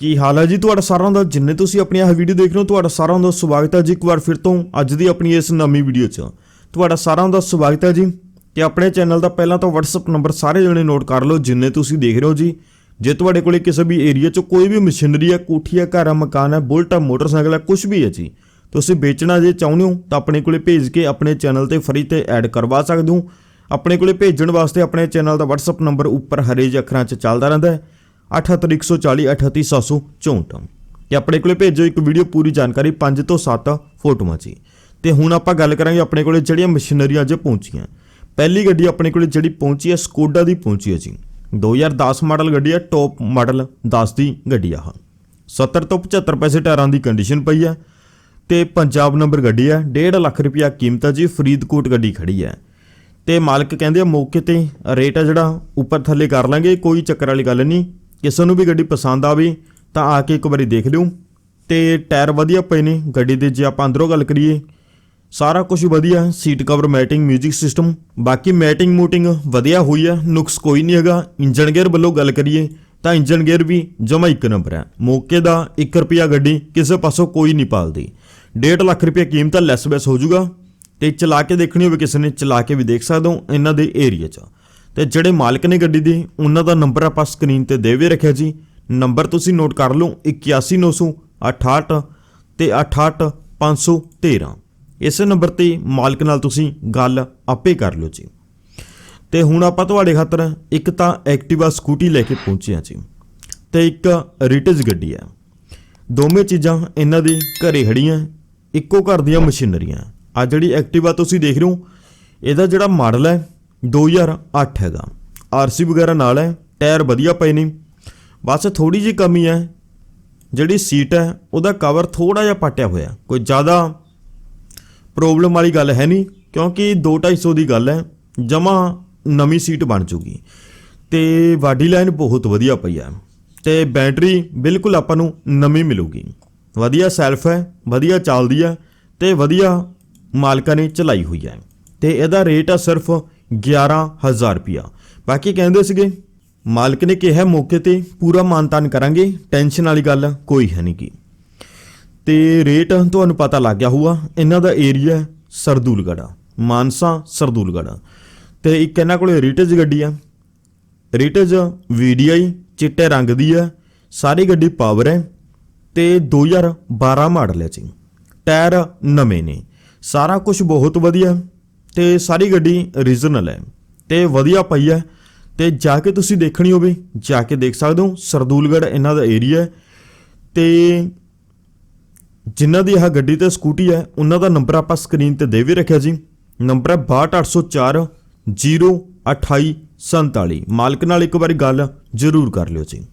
ਕੀ ਹਾਲ ਹੈ ਜੀ ਤੁਹਾਡਾ ਸਾਰਿਆਂ ਦਾ? ਜਿੰਨੇ ਤੁਸੀਂ ਆਪਣੀ ਇਹ ਵੀਡੀਓ ਦੇਖ ਰਹੇ ਹੋ, ਤੁਹਾਡਾ ਸਾਰਿਆਂ ਦਾ ਸਵਾਗਤ ਹੈ ਜੀ ਇੱਕ ਵਾਰ ਫਿਰ ਤੋਂ ਅੱਜ ਦੀ ਆਪਣੀ ਇਸ ਨਵੀਂ ਵੀਡੀਓ 'ਚ। ਤੁਹਾਡਾ ਸਾਰਿਆਂ ਦਾ ਸਵਾਗਤ ਹੈ ਜੀ ਤੇ ਆਪਣੇ ਚੈਨਲ ਦਾ ਪਹਿਲਾਂ ਤਾਂ WhatsApp ਨੰਬਰ ਸਾਰੇ ਜਣੇ ਨੋਟ ਕਰ ਲਓ, ਜਿੰਨੇ ਤੁਸੀਂ ਦੇਖ ਰਹੇ ਹੋ ਜੀ। ਜੇ ਤੁਹਾਡੇ ਕੋਲੇ ਕਿਸੇ ਵੀ ਏਰੀਆ 'ਚ ਕੋਈ ਵੀ ਮਸ਼ੀਨਰੀ ਹੈ, ਕੋਠੀ ਹੈ, ਘਰ ਹੈ, ਮਕਾਨ ਹੈ ਬੁਲਟ ਹੈ ਮੋਟਰਸਾਈਕਲ ਹੈ ਕੁਝ ਵੀ ਹੈ ਜੀ, ਤੁਸੀਂ ਵੇਚਣਾ ਜੇ ਚਾਹੁੰਦੇ ਹੋ, ਤਾਂ ਆਪਣੇ ਕੋਲੇ ਭੇਜ ਕੇ ਆਪਣੇ ਚੈਨਲ ਤੇ ਫਰੀ ਤੇ ਐਡ ਕਰਵਾ ਸਕਦੇ ਹੋ। ਆਪਣੇ ਕੋਲੇ ਭੇਜਣ ਵਾਸਤੇ ਆਪਣੇ ਚੈਨਲ ਦਾ WhatsApp ਨੰਬਰ ਉੱਪਰ ਹਰੇ ਜਿਹੇ ਅੱਖਰਾਂ 'ਚ ਚੱਲਦਾ ਰਹਿੰਦਾ ਹੈ। 78140 38764 ਤੇ ਆਪਣੇ ਕੋਲੇ ਭੇਜੋ ਇੱਕ ਵੀਡੀਓ ਪੂਰੀ ਜਾਣਕਾਰੀ 5 ਤੋਂ 7 ਫੋਟੋਆਂ 'ਚ ਹੀ। ਤੇ ਹੁਣ ਆਪਾਂ ਗੱਲ ਕਰਾਂਗੇ ਆਪਣੇ ਕੋਲੇ ਜਿਹੜੀਆਂ ਮਸ਼ੀਨਰੀਆਂ ਅੱਜ ਪਹੁੰਚੀਆਂ। ਪਹਿਲੀ ਗੱਡੀ ਆਪਣੇ ਕੋਲੇ ਜਿਹੜੀ ਪਹੁੰਚੀ ਹੈ, ਸਕੋਡਾ ਦੀ ਪਹੁੰਚੀ ਹੈ ਜੀ। 2010 ਮਾਡਲ ਗੱਡੀ ਹੈ, ਟੌਪ ਮਾਡਲ 10 ਦੀ ਗੱਡੀ ਆ 70 ਤੋਂ 75 ਪੈਸੇ ਟਾਇਰਾਂ ਦੀ ਕੰਡੀਸ਼ਨ ਪਈ ਹੈ। ਤੇ ਪੰਜਾਬ ਨੰਬਰ ਗੱਡੀ ਹੈ 1.5 ਲੱਖ ਰੁਪਿਆ ਕੀਮਤ ਹੈ ਜੀ, ਫਰੀਦਕੋਟ ਗੱਡੀ ਖੜੀ ਹੈ। ਤੇ ਮਾਲਕ ਕਹਿੰਦੇ ਆ, ਮੌਕੇ ਤੇ ਰੇਟ ਆ ਜਿਹੜਾ, ਉੱਪਰ ਥੱਲੇ ਕਰ ਲਾਂਗੇ, ਕੋਈ ਚੱਕਰ ਵਾਲੀ ਗੱਲ ਨਹੀਂ। ਕਿਸੇ ਨੂੰ ਵੀ ਗੱਡੀ ਪਸੰਦ ਆਵੇ, ਤਾਂ ਆ ਕੇ ਇੱਕ ਵਾਰੀ ਦੇਖ ਲਿਓ। ਤੇ ਟਾਇਰ ਵਧੀਆ ਪਏ ਨੇ, ਗੱਡੀ ਦੇ ਜੇ ਆਪਾਂ ਅੰਦਰੋਂ ਗੱਲ ਕਰੀਏ, ਸਾਰਾ ਕੁਝ ਵਧੀਆ ਹੈ ਸੀਟ ਕਵਰ, ਮੈਟਿੰਗ, 뮤직 ਸਿਸਟਮ, ਬਾਕੀ ਮੈਟਿੰਗ, ਮੂਟਿੰਗ ਵਧੀਆ ਹੋਈ ਹੈ ਨੁਕਸ ਕੋਈ ਨਹੀਂ ਹੈਗਾ। ਇੰਜਨ ਗੇਅਰ ਵੱਲੋਂ ਗੱਲ ਕਰੀਏ, ਤਾਂ ਇੰਜਨ ਗੇਅਰ ਵੀ ਜਮਾ ਇੱਕ ਨੰਬਰ ਹੈ ਮੌਕੇ ਦਾ 1 ਰੁਪਿਆ ਗੱਡੀ ਕਿਸੇ ਪਾਸੋਂ ਕੋਈ ਨਹੀਂ ਪਾਲਦੀ। 1.5 ਲੱਖ ਰੁਪਏ ਕੀਮਤ ਲੈਸ ਬੈਸ ਹੋ ਜਾਊਗਾ। ਤੇ ਚਲਾ ਕੇ ਦੇਖਣੀ ਹੋਵੇ ਕਿਸੇ ਨੇ, ਚਲਾ ਕੇ ਵੀ ਦੇਖ ਸਕਦੇ ਹੋ ਇਹਨਾਂ ਦੇ ਏਰੀਆ 'ਚ। ਤੇ ਜਿਹੜੇ ਮਾਲਕ ਨੇ ਗੱਡੀ ਦੇ, ਉਹਨਾਂ ਦਾ ਨੰਬਰ ਆਪਾਂ ਸਕਰੀਨ ਤੇ ਦੇ ਵੀ ਰੱਖਿਆ ਜੀ। ਨੰਬਰ ਤੁਸੀਂ ਨੋਟ ਕਰ ਲਓ 81968 ਤੇ 68513 ਇਸ ਨੰਬਰ ਤੇ ਮਾਲਕ ਨਾਲ ਤੁਸੀਂ ਗੱਲ ਆਪੇ ਕਰ ਲਿਓ ਜੀ। ਤੇ ਹੁਣ ਆਪਾਂ ਤੁਹਾਡੇ ਖਾਤਰ ਇੱਕ ਤਾਂ ਐਕਟਿਵਾ ਸਕੂਟੀ ਲੈ ਕੇ ਪਹੁੰਚੇ ਹਾਂ ਜੀ। ਤੇ ਇੱਕ ਰਿਟਜ ਗੱਡੀ ਹੈ। ਦੋਵੇਂ ਚੀਜ਼ਾਂ ਇਹਨਾਂ ਦੇ ਘਰੇ ਖੜੀਆਂ ਇੱਕੋ ਘਰ ਦੀਆਂ ਮਸ਼ੀਨਰੀਆਂ। ਆ ਜਿਹੜੀ ਐਕਟਿਵਾ ਤੁਸੀਂ ਦੇਖ ਰਹੇ ਹੋ, ਇਹਦਾ ਜਿਹੜਾ ਮਾਡਲ ਹੈ 2008 ਹੈਗਾ। ਆਰਸੀ ਵਗੈਰਾ ਨਾਲ ਹੈ, ਟਾਇਰ ਵਧੀਆ ਪਏ ਨੇ। ਬਸ ਥੋੜੀ ਜਿਹੀ ਕਮੀ ਹੈ, ਜਿਹੜੀ ਸੀਟ ਹੈ, ਉਹਦਾ ਕਵਰ ਥੋੜਾ ਜਿਹਾ ਪਾਟਿਆ ਹੋਇਆ ਕੋਈ ਜ਼ਿਆਦਾ ਪ੍ਰੋਬਲਮ ਵਾਲੀ ਗੱਲ ਹੈ ਨਹੀਂ, ਕਿਉਂਕਿ 2-250 ਦੀ ਗੱਲ ਹੈ, ਜਮਾ ਨਵੀਂ ਸੀਟ ਬਣ ਚੁੱਕੀ ਤੇ ਵਾਡੀ ਲਾਈਨ ਬਹੁਤ ਵਧੀਆ ਪਈ ਹੈ, ਤੇ ਬੈਟਰੀ ਬਿਲਕੁਲ ਆਪਾਂ ਨੂੰ ਨਵੀਂ ਮਿਲੂਗੀ। ਵਧੀਆ ਸੈਲਫ ਹੈ, ਵਧੀਆ ਚੱਲਦੀ ਹੈ, ਤੇ ਵਧੀਆ ਮਾਲਕਾਂ ਨੇ ਚਲਾਈ ਹੋਈ ਹੈ। ਤੇ ਇਹਦਾ ਰੇਟ ਆ ਸਿਰਫ 11000 ਰੁਪਿਆ ਬਾਕੀ ਕਹਿੰਦੇ ਸੀਗੇ, ਮਾਲਕ ਨੇ ਕਿਹਾ ਮੌਕੇ ਤੇ ਪੂਰਾ ਮਾਨਤਾਨ ਕਰਾਂਗੇ, ਟੈਨਸ਼ਨ ਵਾਲੀ ਗੱਲ ਕੋਈ ਹੈ ਨਹੀਂ ਕੀ ਤੇ ਰੇਟ ਤੁਹਾਨੂੰ ਪਤਾ ਲੱਗ ਗਿਆ ਹੋਊਗਾ, ਇਹਨਾਂ ਦਾ ਏਰੀਆ ਸਰਦੂਲਗੜਾ ਮਾਨਸਾ ਸਰਦੂਲਗੜਾ ਤੇ ਇੱਕ ਇਹਨਾਂ ਕੋਲੇ ਰਿਟੇਜ ਗੱਡੀ ਆ। ਰਿਟੇਜ ਵੀਡੀਆਈ ਚਿੱਟੇ ਰੰਗ ਦੀ ਆ, ਸਾਰੀ ਗੱਡੀ ਪਾਵਰ ਹੈ ਤੇ 2012 ਮਾਡਲ ਹੈ ਜੀ। ਟਾਇਰ ਨਵੇਂ ਨੇ, ਸਾਰਾ ਕੁਝ ਬਹੁਤ ਵਧੀਆ। ਤੇ ਸਾਰੀ ਗੱਡੀ ਰੀਜਨਲ ਹੈ। ਤੇ ਵਧੀਆ ਪਈ ਹੈ। ਤੇ ਜਾ ਕੇ ਤੁਸੀਂ ਦੇਖਣੀ ਹੋਵੇ, ਜਾ ਕੇ ਦੇਖ ਸਕਦੇ ਹੋ ਸਰਦੂਲਗੜ ਇਹਨਾਂ ਦਾ ਏਰੀਆ ਹੈ। ਤੇ ਜਿਨ੍ਹਾਂ ਦੀ ਇਹ ਗੱਡੀ ਤੇ ਸਕੂਟੀ ਹੈ, ਉਹਨਾਂ ਦਾ ਨੰਬਰ ਆਪਾਂ ਸਕਰੀਨ ਤੇ ਦੇ ਵੀ ਰੱਖਿਆ ਜੀ। ਨੰਬਰ ਹੈ 62804 02847 ਮਾਲਕ ਨਾਲ ਇੱਕ ਵਾਰੀ ਗੱਲ ਜ਼ਰੂਰ ਕਰ ਲਿਓ ਜੀ।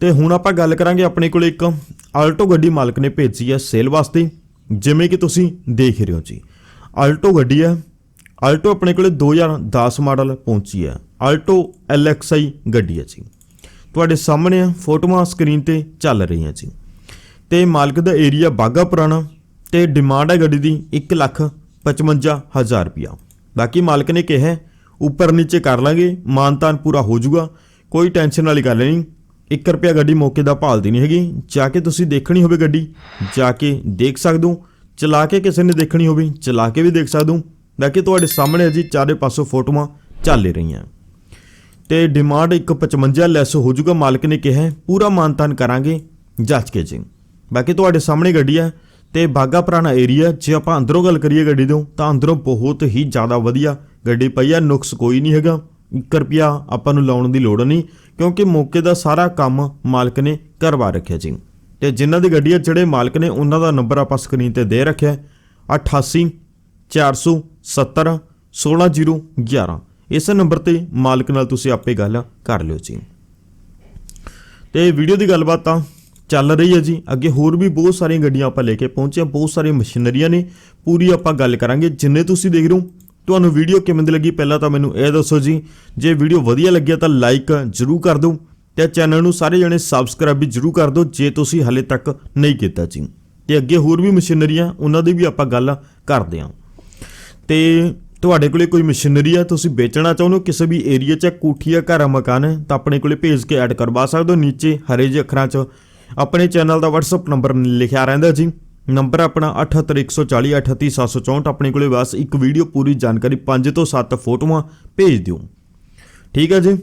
ਤੇ ਹੁਣ ਆਪਾਂ ਗੱਲ ਕਰਾਂਗੇ ਆਪਣੇ ਕੋਲ ਇੱਕ ਆਲਟੋ ਗੱਡੀ ਮਾਲਕ ਨੇ ਭੇਜੀ ਹੈ ਸੇਲ ਵਾਸਤੇ, ਜਿਵੇਂ ਕਿ ਤੁਸੀਂ ਦੇਖ ਰਹੇ ਹੋ ਜੀ। ਆਲਟੋ ਗੱਡੀ ਹੈ। ਆਲਟੋ ਆਪਣੇ ਕੋਲੇ 2010 ਮਾਡਲ ਪਹੁੰਚੀ ਹੈ। ਆਲਟੋ LXI ਗੱਡੀ ਹੈ ਜੀ। ਤੁਹਾਡੇ ਸਾਹਮਣੇ ਆ, ਫੋਟੋਆਂ ਸਕਰੀਨ ਤੇ ਚੱਲ ਰਹੀਆਂ ਜੀ। ਤੇ ਮਾਲਕ ਦਾ ਏਰੀਆ ਬਾਗਾ ਪੁਰਾਣਾ ਤੇ ਡਿਮਾਂਡ ਹੈ ਗੱਡੀ ਦੀ 155000 ਰੁਪਿਆ ਬਾਕੀ ਮਾਲਕ ਨੇ ਕਿਹਾ ਉੱਪਰ ਨੀਚੇ ਕਰ ਲਾਂਗੇ ਮਾਨਤਾਨ ਪੂਰਾ ਹੋ ਜਾਊਗਾ, ਕੋਈ ਟੈਨਸ਼ਨ ਵਾਲੀ ਗੱਲ ਨਹੀਂ। 1 ਰੁਪਿਆ ਗੱਡੀ ਮੌਕੇ ਦਾ ਭਾਲਦੀ ਨਹੀਂ ਹੈਗੀ। ਜਾ ਕੇ ਤੁਸੀਂ ਦੇਖਣੀ ਹੋਵੇ ਗੱਡੀ, ਜਾ ਕੇ ਦੇਖ ਸਕਦੇ ਹੋ। ਚਲਾ ਕੇ ਕਿਸੇ ਨੇ ਦੇਖਣੀ ਹੋਵੇ ਚਲਾ ਕੇ ਵੀ ਦੇਖ ਸਕਦੇ। ਹੋ ਬਾਕੀ ਤੁਹਾਡੇ ਸਾਹਮਣੇ ਜੀ ਚਾਰੇ ਪਾਸੋਂ ਫੋਟੋਆਂ ਚੱਲ ਰਹੀਆਂ। ਤੇ ਡਿਮਾਂਡ 155 ਲੈਸ ਹੋ ਜਾਊਗਾ ਮਾਲਕ ਨੇ ਕਿਹਾ ਹੈ, ਪੂਰਾ ਮਾਨਤਾਨ ਕਰਾਂਗੇ ਜੱਜ ਕੇ ਜੀ। ਬਾਕੀ ਤੁਹਾਡੇ ਸਾਹਮਣੇ ਗੱਡੀ ਹੈ ਤੇ ਬਾਗਾ ਪੁਰਾਣਾ ਏਰੀਆ ਜੇ ਆਪਾਂ ਅੰਦਰੋਂ ਗੱਲ ਕਰੀਏ ਗੱਡੀ ਤੋਂ ਤਾਂ ਅੰਦਰੋਂ ਬਹੁਤ ਹੀ ਜ਼ਿਆਦਾ ਵਧੀਆ ਗੱਡੀ ਪਈ ਆ ਨੁਕਸ ਕੋਈ ਨਹੀਂ ਹੈਗਾ। 1 ਰੁਪਿਆ ਆਪਾਂ ਨੂੰ ਲਾਉਣ ਦੀ ਲੋੜ ਨਹੀਂ ਕਿਉਂਕਿ ਮੌਕੇ ਦਾ ਸਾਰਾ ਕੰਮ ਮਾਲਕ ਨੇ ਕਰਵਾ ਰੱਖਿਆ ਜੀ। ਤੇ ਜਿਨ੍ਹਾਂ ਦੀ ਗੱਡੀ ਜਿਹੜੇ ਮਾਲਕ ਨੇ ਉਹਨਾਂ ਦਾ ਨੰਬਰ ਆਪਾਂ ਸਕਰੀਨ ਤੇ ਦੇ ਰੱਖਿਆ ਹੈ, 88 470 16011 ਇਸ ਨੰਬਰ ਤੇ ਮਾਲਕ ਨਾਲ ਤੁਸੀਂ ਆਪੇ ਗੱਲ ਕਰ ਲਿਓ ਜੀ। ਤੇ ਵੀਡੀਓ ਦੀ ਗੱਲਬਾਤ ਤਾਂ ਚੱਲ ਰਹੀ ਹੈ ਜੀ। ਅੱਗੇ ਹੋਰ ਵੀ ਬਹੁਤ ਸਾਰੀਆਂ ਗੱਡੀਆਂ ਆਪਾਂ ਲੈ ਕੇ ਪਹੁੰਚੇ ਬਹੁਤ ਸਾਰੀਆਂ ਮਸ਼ੀਨਰੀਆਂ ਨੇ। ਪੂਰੀ ਆਪਾਂ ਗੱਲ ਕਰਾਂਗੇ। ਜਿੰਨੇ ਤੁਸੀਂ ਦੇਖ ਰਹੇ ਹੋ ਤੁਹਾਨੂੰ ਵੀਡੀਓ ਕਿਵੇਂ ਦੀ ਲੱਗੀ ਪਹਿਲਾਂ ਤਾਂ ਮੈਨੂੰ ਇਹ ਦੱਸੋ ਜੀ। ਜੇ ਵੀਡੀਓ ਵਧੀਆ ਲੱਗਿਆ ਤਾਂ ਲਾਈਕ ਜ਼ਰੂਰ ਕਰ ਦਿਓ। ਤੇ ਚੈਨਲ ਨੂੰ ਸਾਰੇ ਜਣੇ ਸਬਸਕ੍ਰਾਈਬ ਵੀ ਜ਼ਰੂਰ ਕਰ ਦਿਓ ਜੇ ਤੁਸੀਂ ਹਲੇ ਤੱਕ ਨਹੀਂ ਕੀਤਾ ਜੀ। ਤੇ ਅੱਗੇ ਹੋਰ ਵੀ ਮਸ਼ੀਨਰੀਆਂ ਉਹਨਾਂ ਦੀ ਵੀ ਆਪਾਂ ਗੱਲ ਕਰਦੇ ਹਾਂ ਤੇ ਤੁਹਾਡੇ ਕੋਲੇ ਕੋਈ ਮਸ਼ੀਨਰੀ ਆ ਤੁਸੀਂ ਵੇਚਣਾ ਚਾਹੁੰਦੇ ਹੋ ਕਿਸੇ ਵੀ ਏਰੀਆ 'ਚ ਹੈ, ਕੋਠੀ ਹੈ ਘਰ ਮਕਾਨ ਹੈ ਤਾਂ ਆਪਣੇ ਕੋਲੇ ਭੇਜ ਕੇ ਐਡ ਕਰਵਾ ਸਕਦੇ ਹੋ। ਨੀਚੇ ਹਰੇ ਜਿਹੇ ਅੱਖਰਾਂ 'ਚ ਆਪਣੇ ਚੈਨਲ ਦਾ WhatsApp ਨੰਬਰ ਲਿਖਿਆ ਰਹਿੰਦਾ ਜੀ। ਨੰਬਰ ਆਪਣਾ 78140 ਆਪਣੇ ਕੋਲੇ ਬਸ ਇੱਕ ਵੀਡੀਓ ਪੂਰੀ ਜਾਣਕਾਰੀ 5 ਤੋਂ 7 ਫੋਟੋਆਂ ਭੇਜ ਦਿਓ। ਠੀਕ ਹੈ ਜੀ?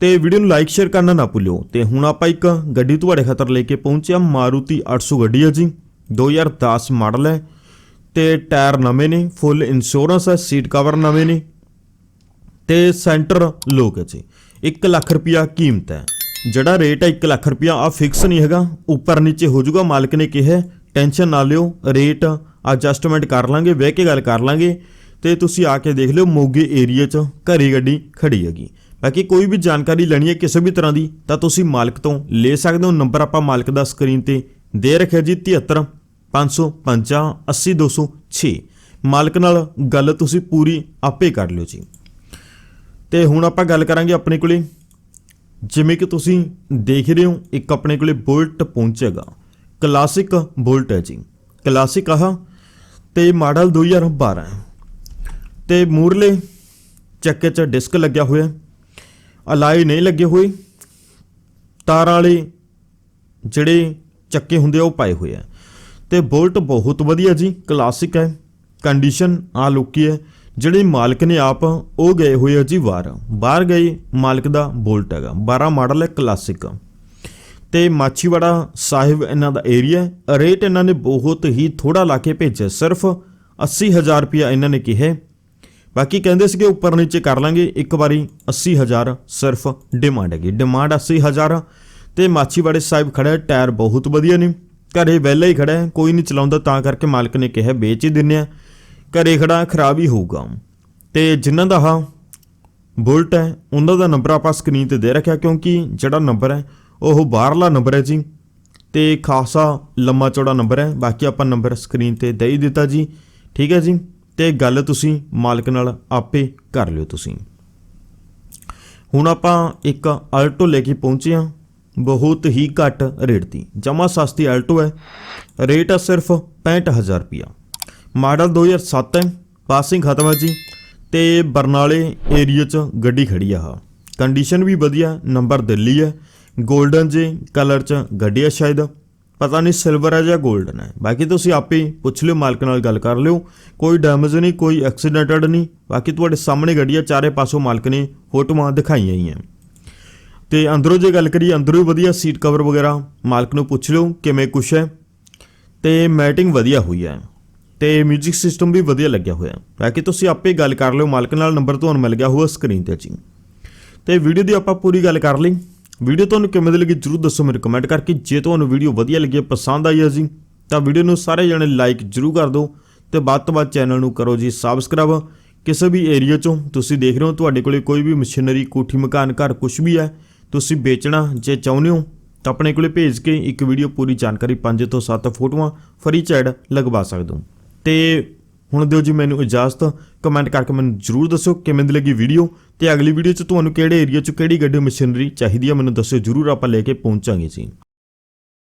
ਤੇ ਵੀਡੀਓ ਨੂੰ ਲਾਈਕ ਸ਼ੇਅਰ ਕਰਨਾ ਨਾ ਭੁੱਲਿਓ। ਤੇ ਹੁਣ ਆਪਾਂ ਇੱਕ ਗੱਡੀ ਤੁਹਾਡੇ ਖਾਤਰ ਲੈ ਕੇ ਪਹੁੰਚਿਆ ਮਾਰੂਤੀ 800 ਗੱਡੀ ਹੈ ਜੀ। 2010 ਮਾਡਲ ਹੈ ਤੇ ਟਾਇਰ ਨਵੇਂ ਨੇ ਫੁੱਲ ਇੰਸ਼ੋਰੈਂਸ ਹੈ ਸੀਟ ਕਵਰ ਨਵੇਂ ਨੇ ਤੇ ਸੈਂਟਰ ਲੋਕ ਹੈ ਜੀ। 1 ਲੱਖ ਰੁਪਿਆ ਕੀਮਤ ਹੈ। ਜਿਹੜਾ ਰੇਟ ਹੈ 1 ਲੱਖ ਰੁਪਿਆ ਆ ਫਿਕਸ ਨਹੀਂ ਹੈਗਾ। ਉੱਪਰ ਨੀਚੇ ਹੋ ਜਾਊਗਾ, ਮਾਲਕ ਨੇ ਕਿਹਾ ਟੈਨਸ਼ਨ ਨਾ ਲਿਓ ਰੇਟ ਐਡਜਸਟਮੈਂਟ ਕਰ ਲਾਂਗੇ, ਬਹਿ ਕੇ ਗੱਲ ਕਰ ਲਾਂਗੇ। ਤੇ ਤੁਸੀਂ ਆ ਕੇ ਦੇਖ ਲਿਓ, ਮੋਗੇ ਏਰੀਆ 'ਚ ਘਰੀ ਗੱਡੀ ਖੜੀ ਹੈਗੀ। ਬਾਕੀ ਕੋਈ ਵੀ ਜਾਣਕਾਰੀ ਲੈਣੀ ਹੈ ਕਿਸੇ ਵੀ ਤਰ੍ਹਾਂ ਦੀ, ਤਾਂ ਤੁਸੀਂ ਮਾਲਕ ਤੋਂ ਲੈ ਸਕਦੇ ਹੋ। ਨੰਬਰ ਆਪਾਂ ਮਾਲਕ ਦਾ ਸਕਰੀਨ ਤੇ ਦੇ ਰੱਖਿਆ ਜੀ 73 550 80206 ਮਾਲਕ ਨਾਲ ਗੱਲ ਤੁਸੀਂ ਪੂਰੀ ਆਪੇ ਕਰ ਲਿਓ ਜੀ। ਤੇ ਹੁਣ ਆਪਾਂ ਗੱਲ ਕਰਾਂਗੇ ਆਪਣੇ ਕੋਲੇ। ਜਿਵੇਂ ਕਿ ਤੁਸੀਂ ਦੇਖ ਰਹੇ ਹੋ, ਇੱਕ ਆਪਣੇ ਕੋਲੇ ਬੁਲਟ ਪਹੁੰਚੇਗਾ। ਕਲਾਸਿਕ ਬੁਲਟ ਹੈ ਜੀ। ਕਲਾਸਿਕ ਆਹ, ਤੇ ਮਾਡਲ 2012 ਹੈ ਤੇ ਮੂਰਲੇ ਚੱਕੇ 'ਚ ਡਿਸਕ ਲੱਗਿਆ ਹੋਇਆ। ਅਲਾਈ ਨਹੀਂ ਲੱਗੇ ਹੋਏ ਤਾਰਾਂ ਵਾਲੇ ਜਿਹੜੇ ਚੱਕੇ ਹੁੰਦੇ ਆ, ਉਹ ਪਾਏ ਹੋਏ ਆ। ਤੇ ਬੋਲਟ ਬਹੁਤ ਵਧੀਆ ਜੀ, ਕਲਾਸਿਕ ਹੈ, ਕੰਡੀਸ਼ਨ ਆ ਲੁਕੀ ਹੈ। ਜਿਹੜੇ ਮਾਲਕ ਨੇ ਆਪ, ਉਹ ਗਏ ਹੋਏ ਆ ਜੀ ਬਾਹਰ। ਬਾਹਰ ਗਏ, ਮਾਲਕ ਦਾ ਬੋਲਟ ਹੈਗਾ। 12 ਮਾਡਲ ਹੈ, ਕਲਾਸਿਕ। ਤੇ ਮਾਛੀਵਾੜਾ ਸਾਹਿਬ ਇਹਨਾਂ ਦਾ ਏਰੀਆ ਰੇਟ ਇਹਨਾਂ ਨੇ ਬਹੁਤ ਹੀ ਥੋੜਾ ਲਾ ਕੇ ਭੇਜਿਆ। ਸਿਰਫ 80000 ਰੁਪਇਆ ਇਹਨਾਂ ਨੇ ਕਿਹਾ। ਬਾਕੀ ਕਹਿੰਦੇ ਸੀਗੇ ਉੱਪਰ ਨੀਚੇ ਕਰ ਲਾਂਗੇ, ਇੱਕ ਵਾਰੀ 80000 ਸਿਰਫ ਡਿਮਾਂਡ ਹੈਗੀ। ਡਿਮਾਂਡ 80000 ਤੇ ਮਾਛੀਵਾੜੇ ਸਾਹਿਬ ਖੜਾ ਟਾਇਰ ਬਹੁਤ ਵਧੀਆ ਨੇ। ਘਰੇ ਵਿਹਲਾ ਹੀ ਖੜਾ ਹੈ, ਕੋਈ ਨਹੀਂ ਚਲਾਉਂਦਾ, ਤਾਂ ਕਰਕੇ ਮਾਲਕ ਨੇ ਕਿਹਾ, ਵੇਚ ਹੀ ਦਿੰਨੇ ਆ। ਘਰੇ ਖੜਾ, ਖਰਾਬ ਹੀ ਹੋਊਗਾ। ਤੇ ਜਿਨ੍ਹਾਂ ਦਾ ਆਹ ਬੁਲਟ ਹੈ, ਉਹਨਾਂ ਦਾ ਨੰਬਰ ਆਪਾਂ ਸਕਰੀਨ ਤੇ ਦੇ ਰੱਖਿਆ, ਕਿਉਂਕਿ ਜਿਹੜਾ ਨੰਬਰ ਹੈ, ਉਹ ਬਾਹਰਲਾ ਨੰਬਰ ਹੈ ਜੀ। ਤੇ ਖਾਸਾ ਲੰਮਾ ਚੌੜਾ ਨੰਬਰ ਹੈ, ਬਾਕੀ ਆਪਾਂ ਨੰਬਰ ਸਕਰੀਨ ਤੇ ਦੇ ਹੀ ਦਿੱਤਾ ਜੀ। ਠੀਕ ਹੈ ਜੀ। ਤੇ ਗੱਲ ਤੁਸੀਂ ਮਾਲਕ ਨਾਲ ਆਪੇ ਕਰ ਲਿਓ ਤੁਸੀਂ। ਹੁਣ ਆਪਾਂ ਇੱਕ ਆਲਟੋ ਲੈ ਕੇ ਪਹੁੰਚੇ ਹਾਂ। ਬਹੁਤ ਹੀ ਘੱਟ ਰੇਟ ਦੀ। ਜਮਾ ਸਸਤੀ ਆਲਟੋ ਹੈ। ਰੇਟ ਆ ਸਿਰਫ 65000 ਰੁਪਿਆ ਮਾਡਲ 2007 ਹੈ। ਪਾਸਿੰਗ ਖਤਮ ਹੈ ਜੀ। ਤੇ ਬਰਨਾਲੇ ਏਰੀਆ 'ਚ ਗੱਡੀ ਖੜੀ ਆ ਆਹ। ਕੰਡੀਸ਼ਨ ਵੀ ਵਧੀਆ। ਨੰਬਰ ਦਿੱਲੀ ਹੈ। 골ਡਨ ਜੇ ਕਲਰ 'ਚ ਗੱਡੀ ਆ ਸ਼ਾਇਦ। ਪਤਾ ਨਹੀਂ ਸਿਲਵਰ ਹੈ ਜਾਂ 골ਡਨ ਹੈ ਬਾਕੀ ਤੁਸੀਂ ਆਪੇ ਪੁੱਛ ਲਿਓ, ਮਾਲਕ ਨਾਲ ਗੱਲ ਕਰ ਲਿਓ। ਕੋਈ ਡੈਮੇਜ ਨਹੀਂ, ਕੋਈ ਐਕਸੀਡੈਂਟਡ ਨਹੀਂ। ਬਾਕੀ ਤੁਹਾਡੇ ਸਾਹਮਣੇ ਗੱਡੀਆਂ ਚਾਰੇ ਪਾਸੋਂ ਮਾਲਕ ਨੇ ਫੋਟੋਆਂ ਦਿਖਾਈਆਂ ਹੀ ਆ ਤੇ ਅੰਦਰੋਂ ਜੇ ਗੱਲ ਕਰੀਏ, ਅੰਦਰੋਂ ਵੀ ਵਧੀਆ ਸੀਟ ਕਵਰ ਵਗੈਰਾ, ਮਾਲਕ ਨੂੰ ਪੁੱਛ ਲਿਓ ਕਿਵੇਂ ਕੁਛ ਹੈ। ਤੇ ਮੈਟਿੰਗ ਵਧੀਆ ਹੋਈ ਹੈ ਤੇ 뮤직 ਸਿਸਟਮ ਵੀ ਵਧੀਆ ਲੱਗਿਆ ਹੋਇਆ। ਬਾਕੀ ਤੁਸੀਂ ਆਪੇ ਗੱਲ ਕਰ ਲਿਓ, ਮਾਲਕ ਨਾਲ ਨੰਬਰ ਤੁਹਾਨੂੰ ਮਿਲ ਗਿਆ ਹੋਊਗਾ ਸਕਰੀਨ ਤੇ ਜੀ। ਤੇ ਵੀਡੀਓ ਦੀ ਆਪਾਂ ਪੂਰੀ ਗੱਲ ਕਰ ਲਈ। ਵੀਡੀਓ ਤੁਹਾਨੂੰ ਕਿਵੇਂ ਦੀ ਲੱਗੀ ਜਰੂਰ ਦੱਸੋ ਮੇਰੇ ਕਮੈਂਟ ਕਰਕੇ। ਜੇ ਤੁਹਾਨੂੰ ਵੀਡੀਓ ਵਧੀਆ ਲੱਗੀ ਹੈ, ਪਸੰਦ ਆਈ ਹੈ ਜੀ ਤਾਂ ਵੀਡੀਓ ਨੂੰ ਸਾਰੇ ਜਣੇ ਲਾਈਕ ਜਰੂਰ ਕਰ ਦਿਓ ਤੇ ਵੱਧ ਤੋਂ ਵੱਧ ਚੈਨਲ ਨੂੰ ਕਰੋ ਜੀ ਸਬਸਕ੍ਰਾਈਬ ਕਿਸੇ ਵੀ ਏਰੀਆ ਚੋਂ ਤੁਸੀਂ ਦੇਖ ਰਹੇ ਹੋ ਤੁਹਾਡੇ ਕੋਲੇ ਕੋਈ ਵੀ ਮਸ਼ੀਨਰੀ ਕੋਠੀ ਮਕਾਨ ਘਰ ਕੁਝ ਵੀ ਹੈ ਤੁਸੀਂ ਵੇਚਣਾ ਜੇ ਚਾਹੁੰਦੇ ਹੋ ਤਾਂ ਆਪਣੇ ਕੋਲੇ ਭੇਜ ਕੇ ਇੱਕ ਵੀਡੀਓ ਪੂਰੀ ਜਾਣਕਾਰੀ 5 ਤੋਂ 7 ਫੋਟੋਆਂ ਫਰੀ ਚੈਡ ਲਗਵਾ ਸਕਦੇ ਹੋ। ਤੇ ਹੁਣ ਦਿਓ ਜੀ ਮੈਨੂੰ ਇਜਾਜ਼ਤ। ਕਮੈਂਟ ਕਰਕੇ ਮੈਨੂੰ ਜਰੂਰ ਦੱਸੋ ਕਿਵੇਂ ਦੀ ਲੱਗੀ ਵੀਡੀਓ ਤੇ ਅਗਲੀ ਵੀਡੀਓ 'ਚ ਤੁਹਾਨੂੰ ਕਿਹੜੇ ਏਰੀਆ 'ਚ ਕਿਹੜੀ ਗੱਡੀ ਮਸ਼ੀਨਰੀ ਚਾਹੀਦੀ ਹੈ ਮੈਨੂੰ ਦੱਸਿਓ, ਜਰੂਰ ਆਪਾਂ ਲੈ ਕੇ ਪਹੁੰਚਾਂਗੇ ਜੀ।